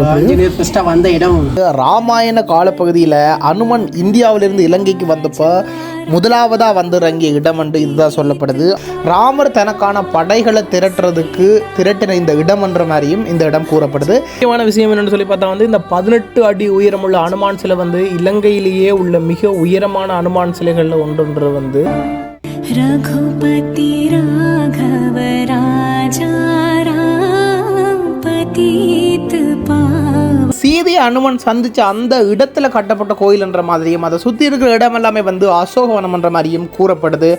ஆஞ்சநேயர் ஃபர்ஸ்ட்டாக வந்த இடம். ராமாயண காலப்பகுதியில் அனுமன் இந்தியாவிலிருந்து இலங்கைக்கு வந்தப்போ முதலாவதாக வந்திறங்கிய இடம் என்று இதுதான் சொல்லப்படுது. ராமர் தனக்கான படைகளை திரட்டுறதுக்கு திரட்டின இந்த இடம் என்ற மாதிரியும் இந்த இடம் கூறப்படுது. முக்கியமான விஷயம் என்னென்னு சொல்லி பார்த்தா வந்து இந்த பதினெட்டு அடி உயரமுள்ள அனுமான் சிலை வந்து இலங்கையிலேயே உள்ள மிக உயரமான அனுமான் சிலைகளில் ஒன்றுன்றது வந்து ரகுபதி ராகவ அனுமன் சந்திச்ச அந்த இடத்துல கட்டப்பட்ட கோயில் என்ற மாதிரியும் அதை சுற்றி இருக்கிற இடம் எல்லாமே வந்து அசோகவனம்ன்ற மாதிரியும் கூறப்படுது.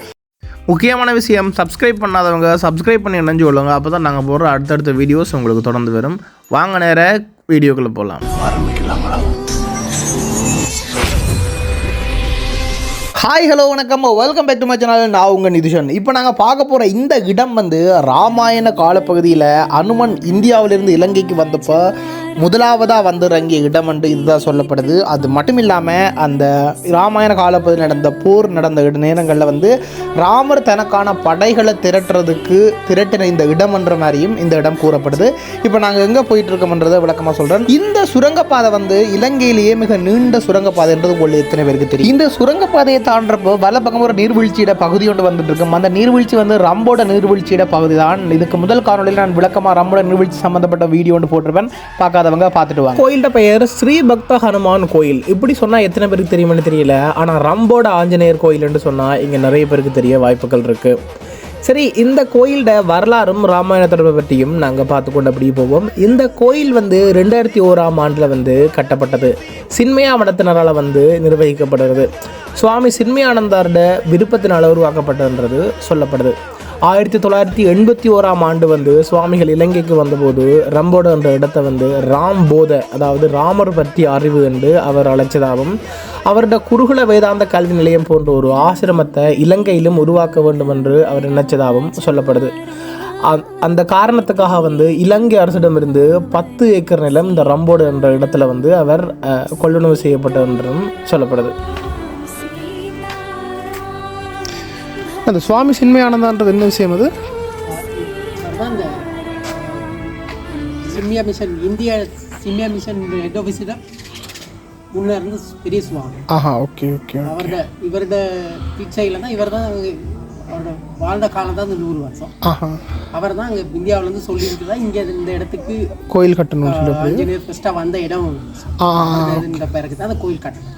முக்கியமான விஷயம் சப்ஸ்கிரைப் பண்ணாதவங்க சப்ஸ்கிரைப் பண்ணி இணைஞ்சு கொள்ளுங்க. அப்போ தான் நாங்கள் போடுற அடுத்தடுத்த வீடியோஸ் உங்களுக்கு தொடர்ந்து வரும். வாங்க நேர வீடியோக்குள்ளே போகலாம் ஹாய் ஹலோ வணக்கம். Welcome back to my channel நான் உங்கள் நிதிஷன். இப்போ நாங்கள் பார்க்க போகிற இந்த இடம் வந்து ராமாயண காலப்பகுதியில் அனுமன் இந்தியாவிலிருந்து இலங்கைக்கு வந்தப்போ முதலாவதாக வந்து இறங்கிய இடம் என்று இதுதான் சொல்லப்படுது. அது மட்டும் இல்லாமல் அந்த ராமாயண காலப்பகுதியில் நடந்த போர் நடந்த இட நேரங்களில் வந்து ராமர் தனக்கான படைகளை திரட்டுறதுக்கு திரட்டின இந்த இடம் என்ற மாதிரியும் இந்த இடம் கூறப்படுது. இப்போ நாங்கள் எங்கே போயிட்டு இருக்கோம்ன்றதை விளக்கமாக சொல்கிறேன் இந்த சுரங்கப்பாதை வந்து இலங்கையிலேயே மிக நீண்ட சுரங்கப்பாதைன்றது உங்களுக்கு எத்தனை பேருக்கு தெரியும்? இந்த சுரங்கப்பாதையை தாண்டப்போ வல பக்கம் ஒரு நீர்வீழ்ச்சியிட பகுதி ஒன்று வந்துட்டு இருக்கும் அந்த நீர்வீழ்ச்சி வந்து ரம்போட நீர்வீழ்ச்சியோட பகுதி தான் இதுக்கு முதல் காணொலியில் நான் விளக்கமாக ரம்போட நீர்வீழ்ச்சி சம்மந்தப்பட்ட வீடியோ ஒன்று போட்டிருப்பேன். பார்க்காதவங்க பார்த்துட்டு வாங்க. கோயில்ட பெயர் ஸ்ரீ பக்த ஹனுமான் கோயில். இப்படி சொன்னால் எத்தனை பேருக்கு தெரியும்னு தெரியல. ஆனால் ரம்போட ஆஞ்சநேயர் கோயில்னு சொன்னால் இங்கே நிறைய பேருக்கு தெரிய வாய்ப்புகள் இருக்குது சரி இந்த கோயிலோட வரலாறும் ராமாயணத்தோட பற்றியும் நாங்கள் பார்த்து கொண்டு அப்படியே போவோம். இந்த கோயில் வந்து ரெண்டாயிரத்தி ஓராம் ஆண்டில் வந்து கட்டப்பட்டது. சின்மயா மடத்தினரால் வந்து நிர்வகிக்கப்படுறது. சுவாமி சின்மயானந்தாரோட விருப்பத்தினால் உருவாக்கப்பட்டதுன்றது சொல்லப்படுது. ஆயிரத்தி தொள்ளாயிரத்தி எண்பத்தி ஓராம் ஆண்டு வந்து சுவாமிகள் இலங்கைக்கு வந்தபோது ரம்போட என்ற இடத்தை வந்து ராம் போத அதாவது ராமர் பற்றி அறிவு என்று அவர் அழைச்சதாகவும் அவரோட குருகுல வேதாந்த கல்வி நிலையம் போன்ற ஒரு ஆசிரமத்தை இலங்கையிலும் உருவாக்க வேண்டும் என்று அவர் நினைச்சதாகவும் சொல்லப்படுது. அந்த காரணத்துக்காக வந்து இலங்கை அரசிடமிருந்து பத்து ஏக்கர் நிலம் இந்த ரம்போடு என்ற இடத்துல வந்து அவர் கொள்ளுணவு கொள்வனவு செய்யப்பட்டது என்றும் சொல்லப்படுது. அந்த சுவாமி சின்மயானந்தான்றது என்ன விஷயம் அது? Chinmaya mission India Chinmaya mission head ஆஃபீஸில் முன்னே இருந்து பெரிய சுவாமி. ஆஹா ஓகே ஓகே அவரோட இவரோட பிச்சையில் தான் இவர் தான் அவரோட வாழ்ந்த காலம் தான் இந்த நூறு வருஷம். ஆஹா. அவர் தான் அங்கே இந்தியாவிலேருந்து சொல்லியிருக்குதா இங்கே இந்த இடத்துக்கு கோயில் கட்டணும் ஆஞ்சநேயர் ஃபர்ஸ்ட்டாக வந்த இடம். இந்த பேருக்கு தான் அந்த கோயில் கட்டணும்.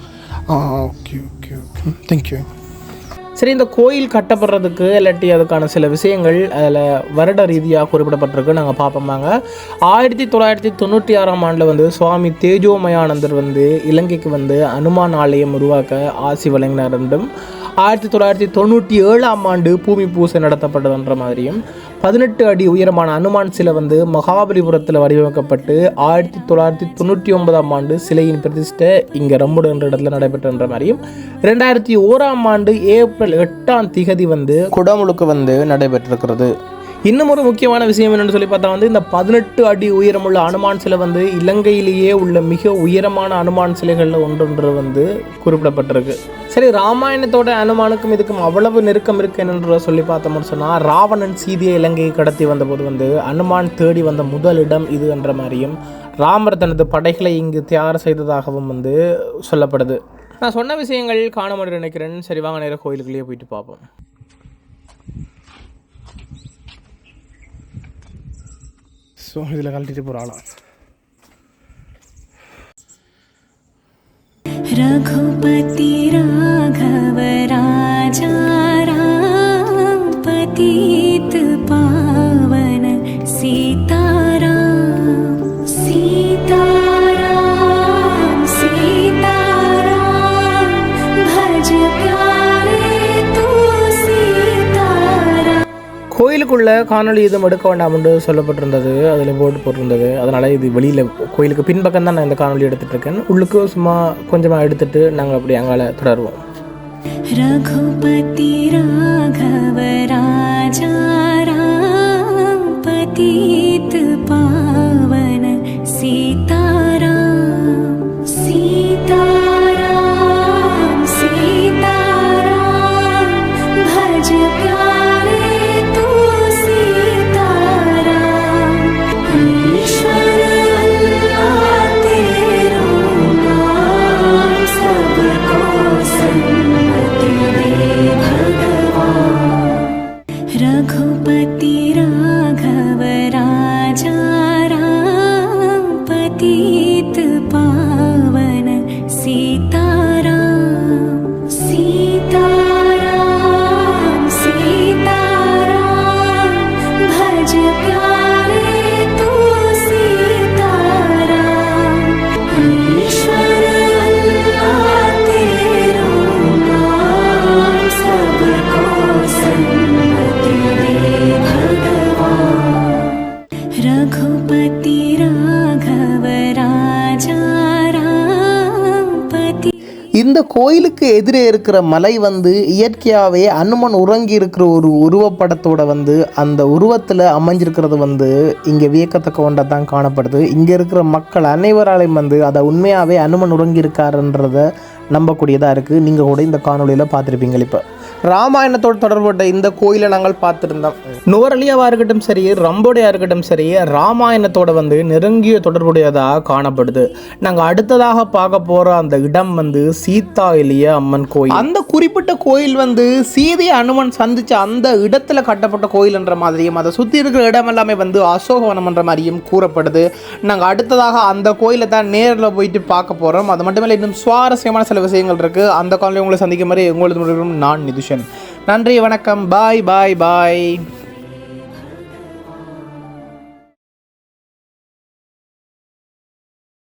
ஆ okay okay okay thank you சரி இந்த கோயில் கட்டப்படுறதுக்கு இல்லாட்டி அதுக்கான சில விஷயங்கள் அதில் வருட ரீதியாக குறிப்பிடப்பட்டிருக்கு. நாங்கள் பார்ப்போமாங்க ஆயிரத்தி தொள்ளாயிரத்தி தொண்ணூற்றி ஆறாம் ஆண்டில் வந்து சுவாமி தேஜோமயானந்தர் வந்து இலங்கைக்கு வந்து அனுமான் ஆலயம் உருவாக்க ஆசி வழங்கினார் என்றும் ஆயிரத்தி தொள்ளாயிரத்தி தொண்ணூற்றி ஏழாம் ஆண்டு பூமி பூசை நடத்தப்பட்டதுன்ற மாதிரியும் பதினெட்டு அடி உயரமான அனுமான் சிலை வந்து மகாபலிபுரத்தில் வடிவமைக்கப்பட்டு ஆயிரத்தி தொள்ளாயிரத்தி தொண்ணூற்றி ஒன்பதாம் ஆண்டு சிலையின் பிரதிஷ்டை இங்கே ரம்புடு என்ற இடத்துல நடைபெற்றன்ற மாதிரியும் ரெண்டாயிரத்தி ஓராம் ஆண்டு ஏப்ரல் எட்டாம் திகதி வந்து குடமுழுக்கு வந்து நடைபெற்றிருக்கிறது. இன்னும் ஒரு முக்கியமான விஷயம் என்னென்னு சொல்லி பார்த்தா வந்து இந்த பதினெட்டு அடி உயரமுள்ள அனுமான் சிலை வந்து இலங்கையிலேயே உள்ள மிக உயரமான அனுமான் சிலைகளில் ஒன்றுன்றது வந்து குறிப்பிடப்பட்டிருக்கு. சரி ராமாயணத்தோட அனுமானுக்கும் இதுக்கும் அவ்வளவு நெருக்கம் இருக்கு என்னன்ற சொல்லி பார்த்தோம்னு சொன்னால் ராவணன் சீதையை இலங்கையை கடத்தி வந்தபோது வந்து அனுமான் தேடி வந்த முதல் இடம் இது என்ற மாதிரியும் ராமர் தனது படைகளை இங்கு தயார் செய்ததாகவும் வந்து சொல்லப்படுது. நான் சொன்ன விஷயங்கள் காண முடியும் நினைக்கிறேன். சரி வாங்க நேரம் கோயிலுக்குள்ளேயே போயிட்டு பார்ப்போம். ஸோ இதில் கழட்டிட்டு போகிற ஆளாம் ரகு முதல்ல காணொலி எதுவும் எடுக்க வேண்டாம் என்று சொல்லப்பட்டிருந்தது. அதில் போட்டு போட்டிருந்தது. அதனால் இது வெளியில் கோயிலுக்கு பின்பக்கம் தான் நான் இந்த காணொலி எடுத்துகிட்ருக்கேன் உள்ளுக்கு சும்மா கொஞ்சமாக எடுத்துகிட்டு நாங்கள் அப்படி அங்கால தொடருவோம். ரகுபதி ராகவரா இந்த கோயிலுக்கு எதிரே இருக்கிற மலை வந்து இயற்கையாகவே அனுமன் உறங்கி இருக்கிற ஒரு உருவப்படத்தோட வந்து அந்த உருவத்தில் அமைஞ்சிருக்கிறது வந்து இங்கே வியக்கத்தக்க ஒன்றாக தான் காணப்படுது. இங்கே இருக்கிற மக்கள் அனைவராலையும் வந்து அதை உண்மையாகவே அனுமன் உறங்கி இருக்காருன்றத நம்பக்கூடியதாக இருக்குது நீங்கள் கூட இந்த காணொலியில் பார்த்துருப்பீங்க. இப்போ ராமாயணத்தோடு தொடர்புடைய இந்த கோயிலை நாங்கள் பார்த்துருந்தோம். நுவரலியாவாக இருக்கட்டும் சரி ரம்போடையாக இருக்கட்டும் சரி ராமாயணத்தோட வந்து நெருங்கிய தொடர்புடையதாக காணப்படுது. நாங்கள் அடுத்ததாக பார்க்க போகிற அந்த இடம் வந்து சீதா எளிய அம்மன் கோயில். அந்த குறிப்பிட்ட கோயில் வந்து சீதை அனுமன் சந்திச்ச அந்த இடத்துல கட்டப்பட்ட கோயில்ன்ற மாதிரியும் அதை சுற்றி இருக்கிற இடம் எல்லாமே வந்து அசோகவனம்ன்ற மாதிரியும் கூறப்படுது. நாங்கள் அடுத்ததாக அந்த கோயிலை தான் நேரில் போயிட்டு பார்க்க போகிறோம் அது மட்டும் இல்லை இன்னும் சுவாரஸ்யமான சில விஷயங்கள் இருக்குது அந்த காலையில் உங்களை சந்திக்கும் மாதிரி உங்களது நான் நிதி சொல்யூஷன் நன்றி வணக்கம். பாய் பாய் பாய்